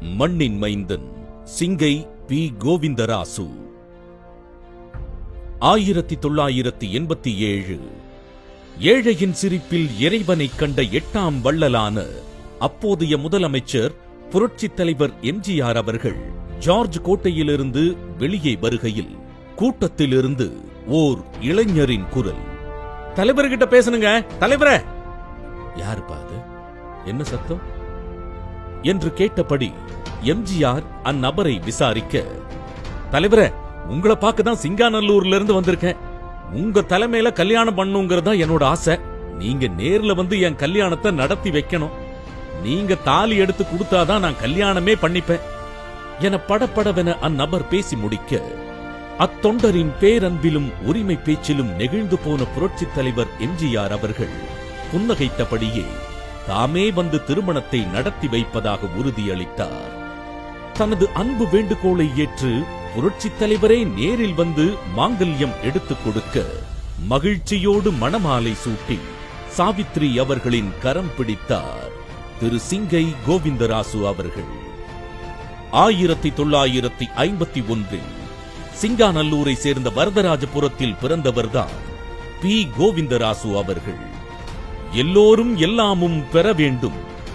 மண்ணின் மைந்தன் சிங்கை பி. கோவிந்தராசு. ஆயிரத்தி தொள்ளாயிரத்தி எண்பத்தி ஏழு. ஏழையின் சிரிப்பில் இறைவனை கண்ட எட்டாம் வள்ளலான அப்போதைய முதலமைச்சர் புரட்சித் தலைவர் எம்ஜிஆர் அவர்கள் ஜார்ஜ் கோட்டையிலிருந்து வெளியே வருகையில் கூட்டத்திலிருந்து ஓர் இளைஞரின் குரல். தலைவர்கிட்ட பேசணுங்க தலைவரே! யாரு பாது என்ன சத்தம்? என்று கேட்டபடி எம்ஜிஆர் அந்நபரை விசாரிக்க தலைவரே உங்களை பார்க்க தான் சிங்காநல்லூர்ல இருந்து வந்திருக்கேன். உங்க தலைமையில கல்யாணம் பண்ணுங்கிறது தான் என்னோட ஆசை. நீங்க நேர்ல வந்து என் கல்யாணத்தை நடத்தி வைக்கணும். நீங்க தாலி எடுத்து கொடுத்தாதான் நான் கல்யாணமே பண்ணிப்பேன். என படப்படவென அந்நபர் பேசி முடிக்க அத்தொண்டரின் பேரன்பிலும் உரிமை பேச்சிலும் நெகிழ்ந்து போன புரட்சித் தலைவர் எம்ஜிஆர் அவர்கள் புன்னகைத்தபடியே தாமே வந்து திருமணத்தை நடத்தி வைப்பதாக உறுதியளித்தார். தனது அன்பு வேண்டுகோளை ஏற்று புரட்சி தலைவரே நேரில் வந்து மாங்கல்யம் எடுத்துக் கொடுக்க மகிழ்ச்சியோடு மணமாலை சூட்டி சாவித்ரி அவர்களின் கரம் பிடித்தார். திரு சிங்கை கோவிந்தராசு அவர்கள். ஆயிரத்தி தொள்ளாயிரத்தி ஐம்பத்தி ஒன்றில் சிங்காநல்லூரை சேர்ந்த வரதராஜபுரத்தில் பிறந்தவர்தான் பி. கோவிந்தராசு அவர்கள். எல்லோரும் எல்லாமும் பெற வேண்டும்.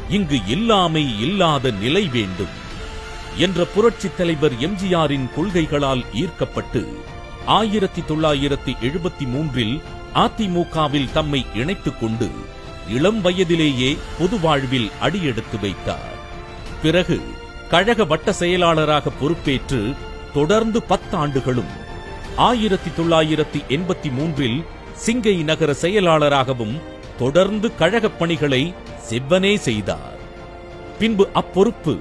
இங்கு இல்லாமை இல்லாத நிலை வேண்டும். என்ற புரட்சித் தலைவர் எம்ஜிஆரின் கொள்கைகளால் ஈர்க்கப்பட்டு ஆயிரத்தி தொள்ளாயிரத்தி எழுபத்தி மூன்றில் அதிமுகவில் தம்மை இணைத்துக் கொண்டு இளம் வயதிலேயே பொது வாழ்வில் அடியெடுத்து வைத்தார். பிறகு கழக வட்ட செயலாளராக பொறுப்பேற்று தொடர்ந்து பத்தாண்டுகளும் ஆயிரத்தி தொள்ளாயிரத்தி எண்பத்தி மூன்றில் சிங்கை நகர செயலாளராகவும் தொடர்ந்து கழகப் பணிகளை செவ்வனே செய்தார். பின்பு அப்பொறுப்பு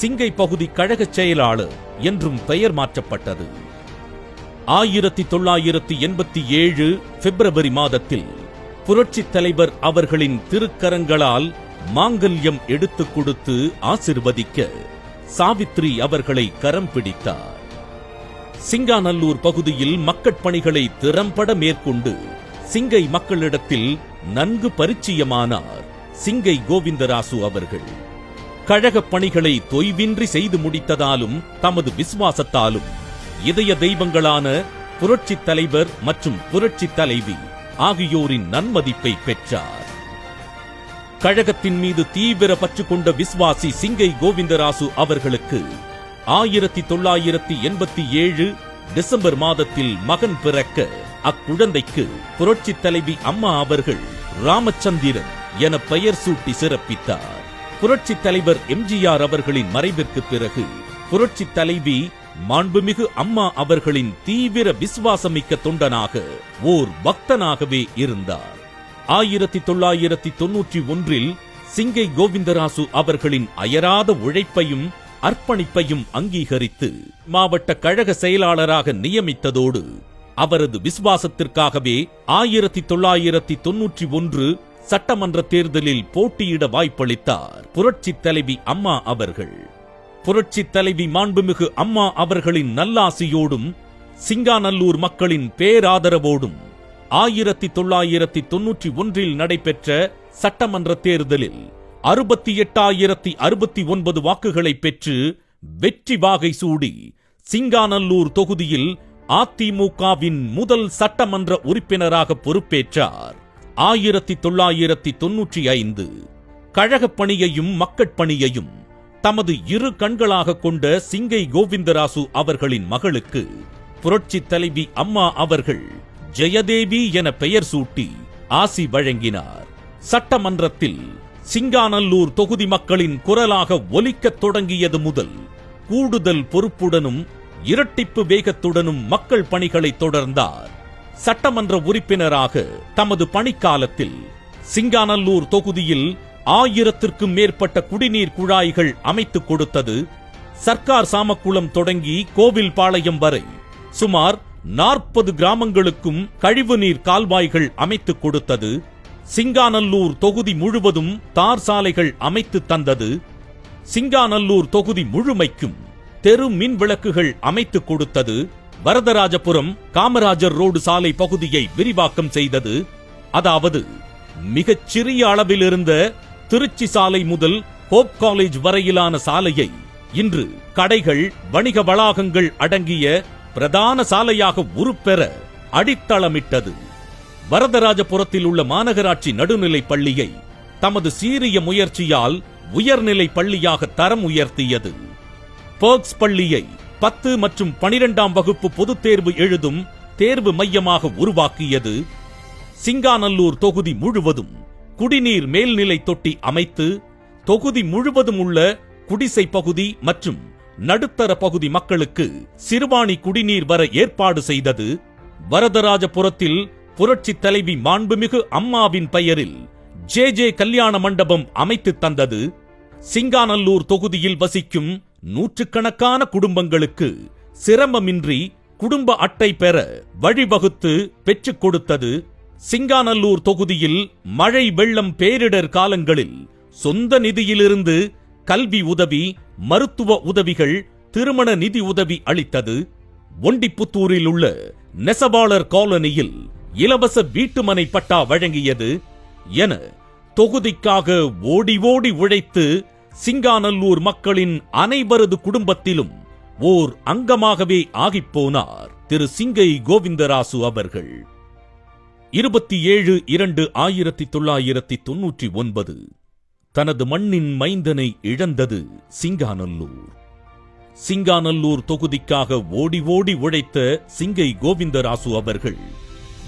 சிங்கை பகுதி கழகச் செயலாளர் என்றும் பெயர் மாற்றப்பட்டது. ஆயிரத்தி தொள்ளாயிரத்தி எண்பத்தி ஏழு பிப்ரவரி மாதத்தில் புரட்சித் தலைவர் அவர்களின் திருக்கரங்களால் மாங்கல்யம் எடுத்துக் கொடுத்து ஆசிர்வதிக்க சாவித்ரி அவர்களை கரம் பிடித்தார். சிங்காநல்லூர் பகுதியில் மக்கட்பணிகளை திறம்பட மேற்கொண்டு சிங்கை மக்களிடத்தில் நன்கு பரிச்சயமானார் சிங்கை கோவிந்தராசு அவர்கள். கழகப் பணிகளை தொய்வின்றி செய்து முடித்ததாலும் தமது விசுவாசத்தாலும் இதய தெய்வங்களான புரட்சி தலைவர் மற்றும் புரட்சி தலைவி ஆகியோரின் நன்மதிப்பை பெற்றார். கழகத்தின் மீது தீவிர பற்று கொண்ட விஸ்வாசி சிங்கை கோவிந்தராசு அவர்களுக்கு ஆயிரத்தி தொள்ளாயிரத்தி எண்பத்தி ஏழு டிசம்பர் மாதத்தில் மகன் பிறக்க அக்குழந்தைக்கு புரட்சி தலைவி அம்மா அவர்கள் ராமச்சந்திரன் என பெயர் சூட்டி சிறப்பித்தார். புரட்சி தலைவர் எம்ஜிஆர் அவர்களின் மறைவிற்கு பிறகு புரட்சி தலைவி மாண்புமிகு அம்மா அவர்களின் தீவிர விசுவாசமிக்க தொண்டனாக ஓர் பக்தனாகவே இருந்தார். ஆயிரத்தி தொள்ளாயிரத்தி தொன்னூற்றி ஒன்றில் சிங்கை கோவிந்தராசு அவர்களின் அயராத உழைப்பையும் அர்ப்பணிப்பையும் அங்கீகரித்து மாவட்ட கழக செயலாளராக நியமித்ததோடு அவரது விசுவாசத்திற்காகவே ஆயிரத்தி தொள்ளாயிரத்தி தொன்னூற்றி ஒன்று சட்டமன்ற தேர்தலில் போட்டியிட வாய்ப்பளித்தார். புரட்சித் தலைவி அம்மா அவர்கள். புரட்சித் தலைவி மாண்புமிகு அம்மா அவர்களின் நல்லாசியோடும் சிங்காநல்லூர் மக்களின் பேராதரவோடும் ஆயிரத்தி தொள்ளாயிரத்தி தொன்னூற்றி ஒன்றில் நடைபெற்ற சட்டமன்ற தேர்தலில் அறுபத்தி எட்டாயிரத்தி அறுபத்தி ஒன்பது வாக்குகளை பெற்று வெற்றி வாகை சூடி சிங்காநல்லூர் தொகுதியில் அதிமுகவின் முதல் சட்டமன்ற உறுப்பினராக பொறுப்பேற்றார். ஆயிரத்தி தொள்ளாயிரத்தி தொன்னூற்றி ஐந்து கழகப் பணியையும் மக்கட்பணியையும் தமது இரு கண்களாக கொண்ட சிங்கை கோவிந்தராசு அவர்களின் மகளுக்கு புரட்சி தலைவி அம்மா அவர்கள் ஜெயதேவி என பெயர் சூட்டி ஆசி வழங்கினார். சட்டமன்றத்தில் சிங்காநல்லூர் தொகுதி மக்களின் குரலாக ஒலிக்கத் தொடங்கியது முதல் கூடுதல் பொறுப்புடனும் இரட்டிப்பு வேகத்துடனும் மக்கள் பணிகளை தொடர்ந்தார். சட்டமன்ற உறுப்பினராக தமது பணிக்காலத்தில் சிங்காநல்லூர் தொகுதியில் ஆயிரத்திற்கும் மேற்பட்ட குடிநீர் குழாய்கள் அமைத்துக் கொடுத்தது சர்க்கார் சாமக்குளம் தொடங்கி கோவில் பாளையம் வரை சுமார் நாற்பது கிராமங்களுக்கும் கழிவுநீர் கால்வாய்கள் அமைத்துக் கொடுத்தது சிங்காநல்லூர் தொகுதி முழுவதும் தார் சாலைகள் அமைத்து தந்தது. சிங்காநல்லூர் தொகுதி முழுமைக்கும் தெரு மின் விளக்குகள் அமைத்துக் கொடுத்தது. வரதராஜபுரம் காமராஜர் ரோடு சாலை பகுதியை விரிவாக்கம் செய்தது. அதாவது மிகச் சிறிய அளவில் இருந்த திருச்சி சாலை முதல் ஹோப் காலேஜ் வரையிலான சாலையை இன்று கடைகள் வணிக வளாகங்கள் அடங்கிய பிரதான சாலையாக உருப்பெற அடித்தளமிட்டது. வரதராஜபுரத்தில் உள்ள மாநகராட்சி நடுநிலை பள்ளியை தமது சீரிய முயற்சியால் உயர்நிலை பள்ளியாக தரம் உயர்த்தியது. பர்க்ஸ் பள்ளியை பத்து மற்றும் பனிரெண்டாம் வகுப்பு பொதுத் தேர்வு எழுதும் தேர்வு மையமாக உருவாக்கியது. சிங்காநல்லூர் தொகுதி முழுவதும் குடிநீர் மேல்நிலை தொட்டி அமைத்து தொகுதி முழுவதும் உள்ள குடிசை பகுதி மற்றும் நடுத்தர பகுதி மக்களுக்கு சிறுவாணி குடிநீர் வர ஏற்பாடு செய்தது. வரதராஜபுரத்தில் புரட்சி தலைவி மாண்புமிகு அம்மாவின் பெயரில் ஜே ஜே கல்யாண மண்டபம் அமைத்து தந்தது. சிங்காநல்லூர் தொகுதியில் வசிக்கும் நூற்றுக்கணக்கான குடும்பங்களுக்கு சிரமமின்றி குடும்ப அட்டை பெற வழிவகுத்து பெற்றுக் கொடுத்தது. சிங்காநல்லூர் தொகுதியில் மழை வெள்ளம் பேரிடர் காலங்களில் சொந்த நிதியிலிருந்து கல்வி உதவி மருத்துவ உதவிகள் திருமண நிதி உதவி அளித்தது. ஒண்டிப்புத்தூரில் உள்ள நெசவாளர் காலனியில் இலவச வீட்டுமனை பட்டா வழங்கியது என தொகுதிக்காக ஓடி ஓடி உழைத்து சிங்காநல்லூர் மக்களின் அனைவரது குடும்பத்திலும் ஓர் அங்கமாகவே ஆகிப்போனார் திரு சிங்கை கோவிந்தராசு அவர்கள். இருபத்தி ஏழு இரண்டு ஆயிரத்தி தொள்ளாயிரத்தி தொன்னூற்றி ஒன்பது. தனது மண்ணின் மைந்தனை இழந்தது சிங்காநல்லூர். சிங்காநல்லூர் தொகுதிக்காக ஓடி ஓடி உழைத்த சிங்கை கோவிந்தராசு அவர்கள்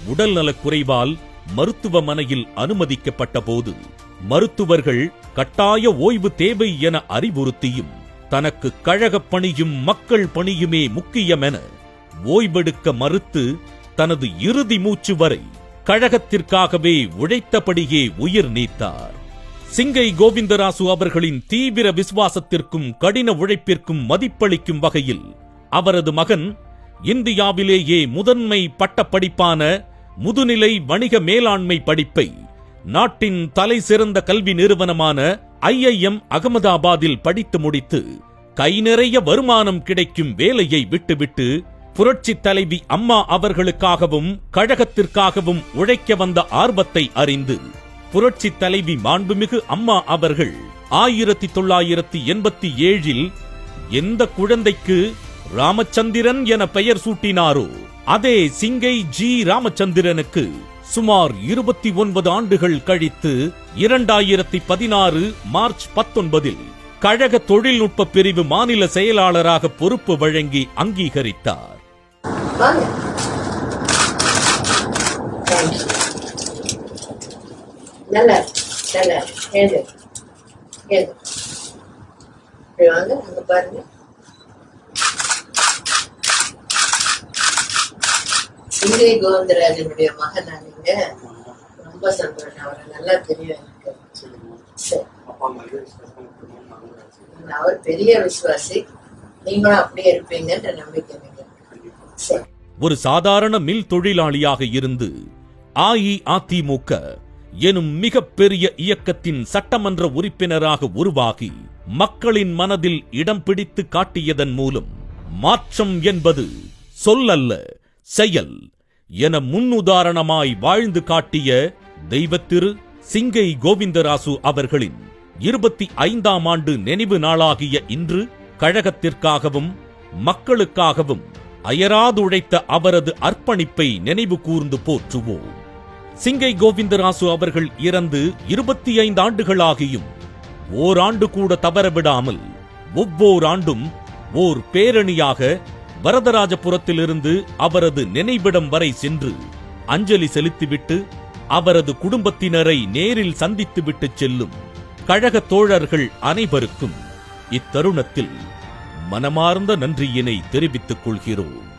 உடல்நலக் குறைவால் மருத்துவமனையில் அனுமதிக்கப்பட்ட போது மருத்துவர்கள் கட்டாய ஓய்வு தேவை என அறிவுறுத்தியும் தனக்கு கழகப் பணியும் மக்கள் பணியுமே முக்கியமென ஓய்வெடுக்க மறுத்து தனது இறுதி மூச்சு வரை கழகத்திற்காகவே உழைத்தபடியே உயிர் நீத்தார். சிங்கை கோவிந்தராசு அவர்களின் தீவிர விசுவாசத்திற்கும் கடின உழைப்பிற்கும் மதிப்பளிக்கும் வகையில் அவரது மகன் இந்தியாவிலேயே முதன்மை பட்டப்படிப்பான முதுநிலை வணிக மேலாண்மை படிப்பை நாட்டின் தலை சிறந்த கல்வி நிறுவனமான ஐஐஎம் அகமதாபாத்தில் படித்து முடித்து கை நிறைய வருமானம் கிடைக்கும் வேலையை விட்டுவிட்டு புரட்சி தலைவி அம்மா அவர்களுக்காகவும் கழகத்திற்காகவும் உழைக்க வந்த ஆர்வத்தை அறிந்து புரட்சி தலைவி மாண்புமிகு அம்மா அவர்கள் ஆயிரத்தி தொள்ளாயிரத்தி எண்பத்தி ஏழில் எந்த குழந்தைக்கு ராமச்சந்திரன் என பெயர் சூட்டினாரோ அதே சிங்கை ஜி. ராமச்சந்திரனுக்கு சுமார் இருபத்தி ஒன்பது ஆண்டுகள் கழித்து இரண்டாயிரத்தி பதினாறு மார்ச் பத்தொன்பதில் கழக தொழில்நுட்ப பிரிவு மாநில செயலாளராக பொறுப்பு வழங்கி அங்கீகரித்தார். நல்லா நல்லா இருக்கு. கோவிந்தராஜனுடைய மகன் நீங்க ரொம்ப சந்தோஷம். அவரை நல்லா தெரியும் எனக்கு அவர் பெரிய விசுவாசி. நீங்களும் அப்படியே இருப்பீங்கன்ற நம்பிக்கை எனக்கு. ஒரு சாதாரண மில் தொழிலாளியாக இருந்து அஇஅதிமுக எனும் மிகப்பெரிய இயக்கத்தின் சட்டமன்ற உறுப்பினராக உருவாகி மக்களின் மனதில் இடம் பிடித்து காட்டியதன் மூலம் மாற்றம் என்பது சொல்லல்ல செயல். என முன்னுதாரணமாய் வாழ்ந்து காட்டிய தெய்வத்திரு சிங்கை கோவிந்தராசு அவர்களின் இருபத்தி ஐந்தாம் ஆண்டு நினைவு நாளாகிய இன்று கழகத்திற்காகவும் மக்களுக்காகவும் அயராதுழைத்த அவரது அர்ப்பணிப்பை நினைவு கூர்ந்து போற்றுவோம். சிங்கை கோவிந்தராசு அவர்கள் இறந்து இருபத்தி ஐந்து ஆண்டுகளாகியும் ஓராண்டு கூட தவறவிடாமல் ஒவ்வொரு ஆண்டும் ஓர் பேரணியாக வரதராஜபுரத்திலிருந்து அவரது நினைவிடம் வரை சென்று அஞ்சலி செலுத்திவிட்டு அவரது குடும்பத்தினரை நேரில் சந்தித்துவிட்டு செல்லும் கழக தோழர்கள் அனைவருக்கும் இத்தருணத்தில் மனமார்ந்த நன்றியினை தெரிவித்துக் கொள்கிறோம்.